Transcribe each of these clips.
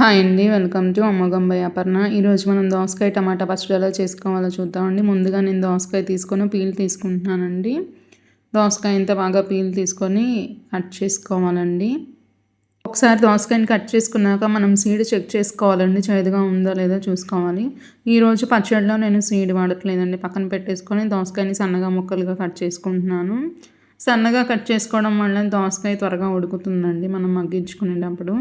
Hi అండి welcome to అమ్మగంబై Aparna. ఈరోజు మనం దోసకాయ టమాటా పచ్చడి ఎలా చేసుకోవాలో చూద్దామండి ముందుగా నేను దోసకాయ తీసుకొని పీల్ తీసుకుంటున్నానండి. దోసకాయ ఇంత బాగా పీల్ తీసుకొని కట్ చేసుకోవాలండి. ఒకసారి దోసకాయని కట్ చేసుకున్నాక మనం సీడ్ చెక్ చేసుకోవాలండి. చేదుగా ఉందో లేదో చూసుకోవాలి. ఈరోజు పచ్చడిలో నేను సీడ్ వాడట్లేదండి. పక్కన పెట్టేసుకొని దోసకాయని సన్నగా ముక్కలుగా కట్ చేసుకుంటున్నాను. సన్నగా కట్ చేసుకోవడం వల్ల దోసకాయ త్వరగా ఉడుకుతుందండి. మనం మగ్గించుకునేటప్పుడు.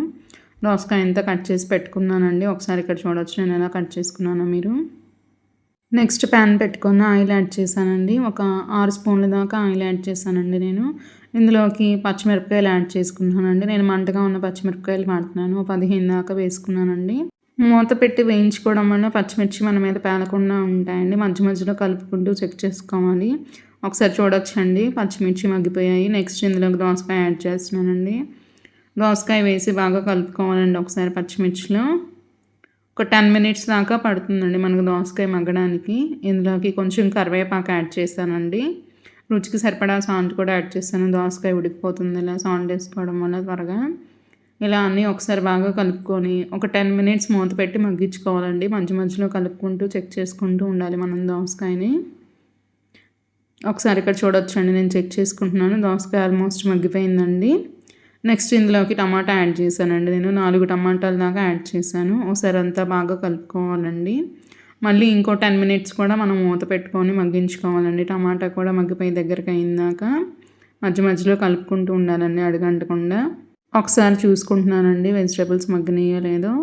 దోసకాయ ఎంత కట్ చేసి పెట్టుకున్నానండి? ఒకసారి ఇక్కడ చూడవచ్చు నేను ఎలా కట్ చేసుకున్నానో మీరు. నెక్స్ట్ ప్యాన్ పెట్టుకున్న ఆయిల్ యాడ్ చేశానండి. ఒక ఆరు స్పూన్ల దాకా ఆయిల్ యాడ్ చేశానండి నేను. ఇందులోకి పచ్చిమిరపకాయలు యాడ్ చేసుకున్నానండి. నేను మంటగా ఉన్న పచ్చిమిరపకాయలు వాడుతున్నాను. పదిహేను దాకా వేసుకున్నానండి. మూత పెట్టి వేయించుకోవడం వల్ల పచ్చిమిర్చి మన మీద పేలకుండా ఉంటాయండి. మధ్య మధ్యలో కలుపుకుంటూ చెక్ చేసుకోవాలి. ఒకసారి చూడొచ్చండి. పచ్చిమిర్చి మగ్గిపోయాయి. నెక్స్ట్ ఇందులోకి దోసకాయ యాడ్ చేస్తున్నానండి. దోసకాయ వేసి బాగా కలుపుకోవాలండి ఒకసారి పచ్చిమిర్చిలో. ఒక టెన్ మినిట్స్ దాకా పడుతుందండి మనకు దోసకాయ మగ్గడానికి. ఇందులోకి కొంచెం కరివేపాకు యాడ్ చేస్తానండి రుచికి సరిపడా సాల్ట్ కూడా యాడ్ చేస్తాను దోసకాయ ఉడికిపోతుంది ఇలా సాల్ట్ వేసుకోవడం వల్ల త్వరగా. ఇలా అన్నీ ఒకసారి బాగా కలుపుకొని ఒక టెన్ మినిట్స్ మూత పెట్టి మగ్గించుకోవాలండి. మధ్య మధ్యలో కలుపుకుంటూ చెక్ చేసుకుంటూ ఉండాలి మనం దోసకాయని. ఒకసారి ఇక్కడ చూడొచ్చండి నేను చెక్ చేసుకుంటున్నాను. దోసకాయ ఆల్మోస్ట్ మగ్గిపోయిందండి. నెక్స్ట్ ఇందులోకి టమాటా యాడ్ చేశానండి. నేను నాలుగు టమాటాల దాకా యాడ్ చేశాను. ఒకసారి అంతా బాగా కలుపుకోవాలండి. మళ్ళీ ఇంకో టెన్ మినిట్స్ కూడా మనం మూత పెట్టుకొని మగ్గించుకోవాలండి. టమాటా కూడా మగ్గిపోయి దగ్గరికి అయిందాక మధ్య మధ్యలో కలుపుకుంటూ ఉండాలండి అడగంటకుండా. ఒకసారి చూసుకుంటున్నానండి వెజిటేబుల్స్ మగ్గినాయో లేదో.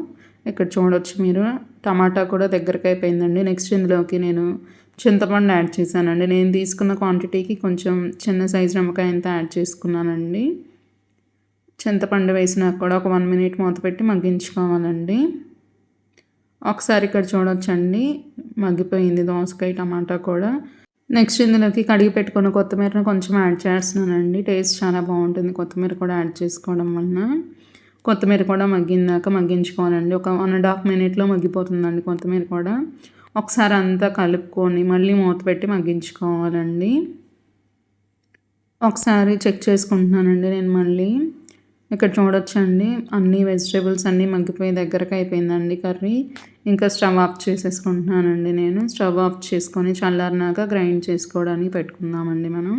ఇక్కడ చూడవచ్చు మీరు టమాటా కూడా దగ్గరికి అయిపోయిందండి. నెక్స్ట్ ఇందులోకి నేను చింతపండు యాడ్ చేశానండి. నేను తీసుకున్న క్వాంటిటీకి కొంచెం చిన్న సైజు నిమ్మకాయ అంతా యాడ్ చేసుకున్నానండి. చింతపండు వేసినాక కూడా ఒక వన్ మినిట్ మూత పెట్టి మగ్గించుకోవాలండి. ఒకసారి ఇక్కడ చూడొచ్చండి. మగ్గిపోయింది దోసకాయ టమాటా కూడా. నెక్స్ట్ ఇందులోకి కడిగి పెట్టుకున్న కొత్తిమీరను కొంచెం యాడ్ చేస్తున్నానండి. టేస్ట్ చాలా బాగుంటుంది కొత్తిమీర కూడా యాడ్ చేసుకోవడం వలన. కొత్తిమీర కూడా మగ్గిందాక మగ్గించుకోవాలండి. ఒక వన్ అండ్ హాఫ్ మినిట్లో మగ్గిపోతుందండి కొత్తిమీర కూడా. ఒకసారి అంతా కలుపుకొని మళ్ళీ మూత పెట్టి మగ్గించుకోవాలండి. ఒకసారి చెక్ చేసుకుంటున్నానండి నేను మళ్ళీ. ఇక్కడ చూడొచ్చండి. అన్ని వెజిటేబుల్స్ అన్నీ మగ్గిపోయి దగ్గరకు అయిపోయిందండి కర్రీ. ఇంకా స్టవ్ ఆఫ్ చేసేసుకుంటున్నానండి నేను. స్టవ్ ఆఫ్ చేసుకొని చల్లారినాక గ్రైండ్ చేసుకోవడానికి పెట్టుకుందామండి మనం.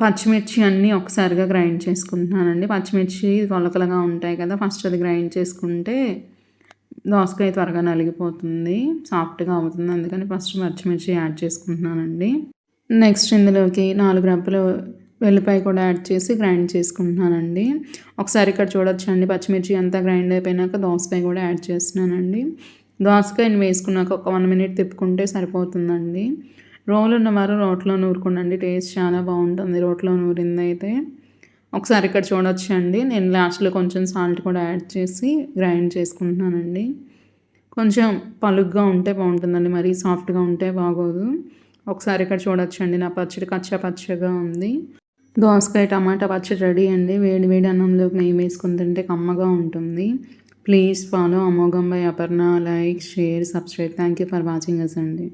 పచ్చిమిర్చి అన్నీ ఒకసారిగా గ్రైండ్ చేసుకుంటున్నానండి. పచ్చిమిర్చి కొలకలుగా ఉంటాయి కదా ఫస్ట్ అది గ్రైండ్ చేసుకుంటే దోసకాయ త్వరగా నలిగిపోతుంది సాఫ్ట్గా అవుతుంది. అందుకని ఫస్ట్ పచ్చిమిర్చి యాడ్ చేసుకుంటున్నానండి. నెక్స్ట్ ఇందులోకి నాలుగు రెప్పలు వెల్లిపాయ కూడా యాడ్ చేసి గ్రైండ్ చేసుకుంటున్నానండి. ఒకసారి ఇక్కడ చూడొచ్చండి పచ్చిమిర్చి అంతా గ్రైండ్ అయిపోయినాక దోసకాయ కూడా యాడ్ చేస్తున్నానండి. దోసకాయని వేసుకున్నాక ఒక వన్ మినిట్ తిప్పుకుంటే సరిపోతుందండి. రోలు ఉన్నవారు రోట్లో నూరుకోండి టేస్ట్ చాలా బాగుంటుంది రోట్లో నూరింది అయితే ఒకసారి ఇక్కడ చూడొచ్చండి నేను లాస్ట్లో కొంచెం సాల్ట్ కూడా యాడ్ చేసి గ్రైండ్ చేసుకుంటున్నానండి. కొంచెం పలుగ్గా ఉంటే బాగుంటుందండి మరీ సాఫ్ట్గా ఉంటే బాగోదు. ఒకసారి ఇక్కడ చూడొచ్చండి నా పచ్చడి కచ్చా పచ్చగా ఉంది. దోసకాయ టమాటా పచ్చడి రెడీ అండి. వేడి వేడి అన్నంలో నెయ్యి వేసుకుని తింటే కమ్మగా ఉంటుంది. ప్లీజ్ ఫాలో అమోఘం bye Aparna. Like share subscribe. Thank you for watching us అండి.